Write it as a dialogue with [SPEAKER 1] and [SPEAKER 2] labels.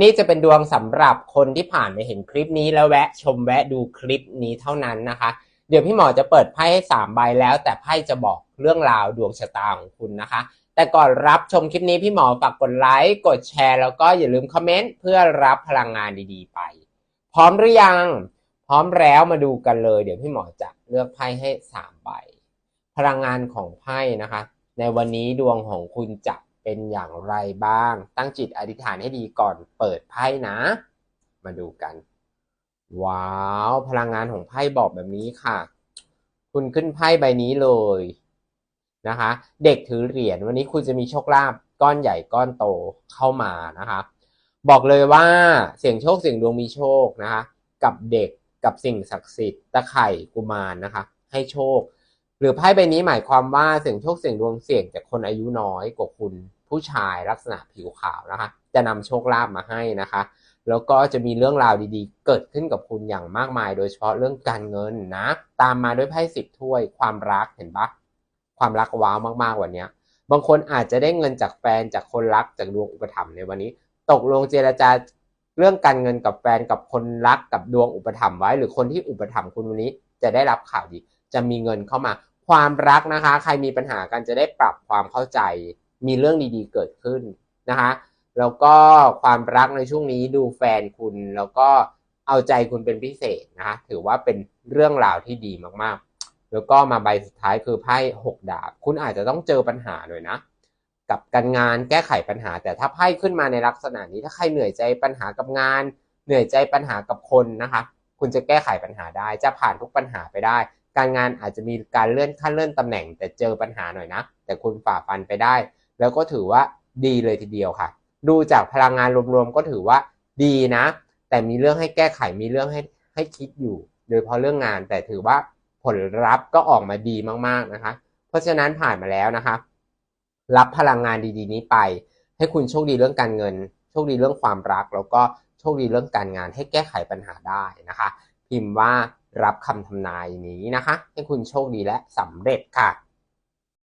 [SPEAKER 1] นี่จะเป็นดวงสำหรับคนที่ผ่านมาเห็นคลิปนี้แล้วแวะชมแวะดูคลิปนี้เท่านั้นนะคะ เดี๋ยวพี่หมอจะเปิดไพ่ให้ 3 ใบแล้ว แต่ไพ่จะบอกเรื่องราวดวงชะตาของคุณนะคะ แต่ก่อนรับชมคลิปนี้พี่หมอฝากกดไลค์กดแชร์ แล้วก็อย่าลืมคอมเมนต์เพื่อรับพลังงานดีๆ ไป พร้อมหรือยัง พร้อมแล้วมาดูกันเลย เดี๋ยวพี่หมอจะเลือกไพ่ให้3ใบพลังงานของไพ่นะคะ ในวันนี้ดวงของคุณจะ เป็นอย่างไรบ้าง ตั้งจิตอธิษฐานให้ดีก่อนเปิดไพ่นะ มาดูกัน ว้าว พลังงานของไพ่บอกแบบนี้ค่ะ คุณขึ้นไพ่ใบนี้เลยนะคะ เด็กถือเหรียญวันนี้คุณจะมีโชคลาภก้อนใหญ่ก้อนโตเข้ามานะคะ บอกเลยว่าเสียงโชคเสียงดวงมีโชคนะคะ กับเด็กกับสิ่งศักดิ์สิทธิ์ตะไคร่กุมารนะคะ ให้โชค หรือไพ่ใบนี้หมายความว่าเสี่ยงโชคเสี่ยงดวงเสี่ยงจากคนอายุน้อยกว่าคุณผู้ชายลักษณะผิวขาวนะคะ จะนำโชคลาภมาให้นะคะ แล้วก็จะมีเรื่องราวดีๆ เกิดขึ้นกับคุณอย่างมากมาย โดยเฉพาะเรื่องการเงินนะ ตามมาด้วยไพ่สิบถ้วย ความรักเห็นปะความรักว้าวมากๆวันนี้บางคนอาจจะได้เงินจากแฟนจากคนรักจากดวงอุปถัมภ์ในวันนี้ ตกลงเจรจาเรื่องการเงินกับแฟนกับคนรักกับดวงอุปถัมภ์ไว้ หรือคนที่อุปถัมภ์คุณวันนี้จะได้รับข่าวดี จะมีเงินเข้ามา ความรักนะคะ ใครมีปัญหากันจะได้ปรับความเข้าใจ มีเรื่องดีๆเกิดขึ้นนะคะ แล้วก็ความรักในช่วงนี้ดูแฟนคุณแล้วก็เอาใจคุณเป็นพิเศษนะคะถือว่าเป็นเรื่องราวที่ดีมากๆ แล้วก็มาใบสุดท้ายคือไพ่หกดาบ คุณอาจจะต้องเจอปัญหาหน่อยนะกับการงานแก้ไขปัญหา แต่ถ้าไพ่ขึ้นมาในลักษณะนี้ถ้าใครเหนื่อยใจปัญหากับงาน เหนื่อยใจปัญหากับคนนะคะ คุณจะแก้ไขปัญหาได้จะผ่านทุกปัญหาไปได้ การงานอาจจะมีการเลื่อนขั้นเลื่อนตำแหน่ง แต่เจอปัญหาหน่อยนะ แต่คุณฝ่าฟันไปได้ แล้วก็ถือว่าดีเลยทีเดียวค่ะ ดูจากพลังงานรวมๆก็ถือว่าดีนะ แต่มีเรื่องให้แก้ไขมีเรื่องให้ให้คิดอยู่ โดยเฉพาะเรื่องงานแต่ถือว่าผลลัพธ์ก็ออกมาดีมากๆนะคะ เพราะฉะนั้นผ่านมาแล้วนะคะ รับพลังงานดีๆ นี้ไป ให้คุณโชคดีเรื่องการเงิน โชคดีเรื่องความรัก แล้วก็โชคดีเรื่องการงานให้แก้ไขปัญหาได้นะคะ พิมพ์ว่า รับคำทำนายนี้นะคะ ให้คุณโชคดีและสำเร็จค่ะ